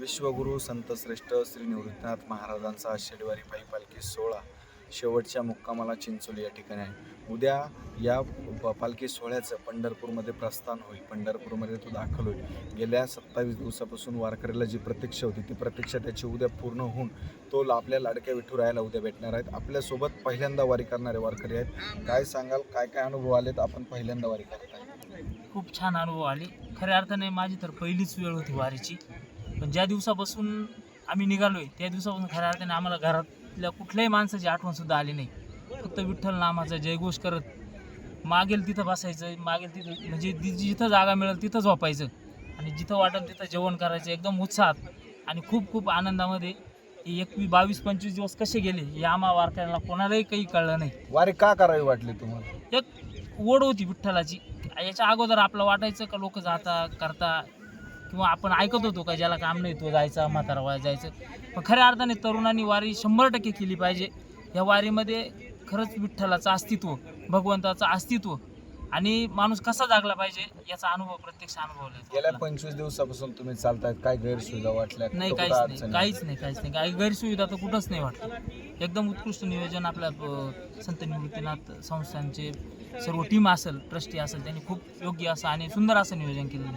विश्वगुरु संत श्रेष्ठ श्री निवृत्तनाथ महाराजांचा शनिवारी पायी पालखी सोहळा शेवटच्या मुक्कामाला चिंचोली या ठिकाणी आहे. उद्या या पालखी सोहळ्याचं पंढरपूरमध्ये प्रस्थान होईल. पंढरपूरमध्ये तो दाखल होईल. गेल्या सत्तावीस दिवसापासून वारकऱ्याला जी प्रतीक्षा होती ती प्रतीक्षा त्याची उद्या पूर्ण होऊन तो आपल्या लाडक्या विठुरायाला उद्या भेटणार आहेत. आपल्यासोबत पहिल्यांदा वारी करणारे वारकरी आहेत. काय सांगाल? काय काय अनुभव आलेत? आपण पहिल्यांदा वारी करत आहे खूप छान अनुभव आले. खऱ्या अर्थाने माझी तर पहिलीच वेळ होती वारीची. पण ज्या दिवसापासून आम्ही निघालोय त्या दिवसापासून खऱ्या अर्थाने आम्हाला घरातल्या कुठल्याही माणसाची आठवण सुद्धा आली नाही. फक्त विठ्ठल नामाचा जयघोष करत मागेल तिथं बसायचं मागेल तिथं म्हणजे जिथं जागा मिळेल तिथंच झोपायचं. आणि जिथं वाटेल तिथं जेवण करायचं एकदम उत्साहात. आणि खूप खूप आनंदामध्ये एकवीस बावीस पंचवीस दिवस कसे गेले हे आम्हा वारकऱ्यांना कोणालाही काही कळलं नाही. वारी का करावी वाटली तुम्हाला? एक ओढ होती विठ्ठलाची. याच्या अगोदर आपलं वाटायचं का लोक जाता करता किंवा आपण ऐकत होतो का ज्याला काम नाही तो जायचा म्हातारा वया जायचं. पण खऱ्या अर्थाने तरुणांनी वारी शंभर टक्के केली पाहिजे. या वारीमध्ये खरंच विठ्ठलाचं अस्तित्व भगवंताचं अस्तित्व आणि माणूस कसा जागला पाहिजे याचा अनुभव प्रत्यक्ष अनुभवला गेल्या पंचवीस दिवसापासून तुम्ही चालतायत. काय गैरसुविधा वाटल्या? नाही काहीच? नाही काहीच नाही काहीच नाही. काही गैरसुविधा तर कुठंच नाही वाटत. एकदम उत्कृष्ट नियोजन आपल्या संत निवृत्तीनाथ संस्थांचे सर्व टीम असेल ट्रस्टी असेल त्यांनी खूप योग्य असं आणि सुंदर असं नियोजन केलेलं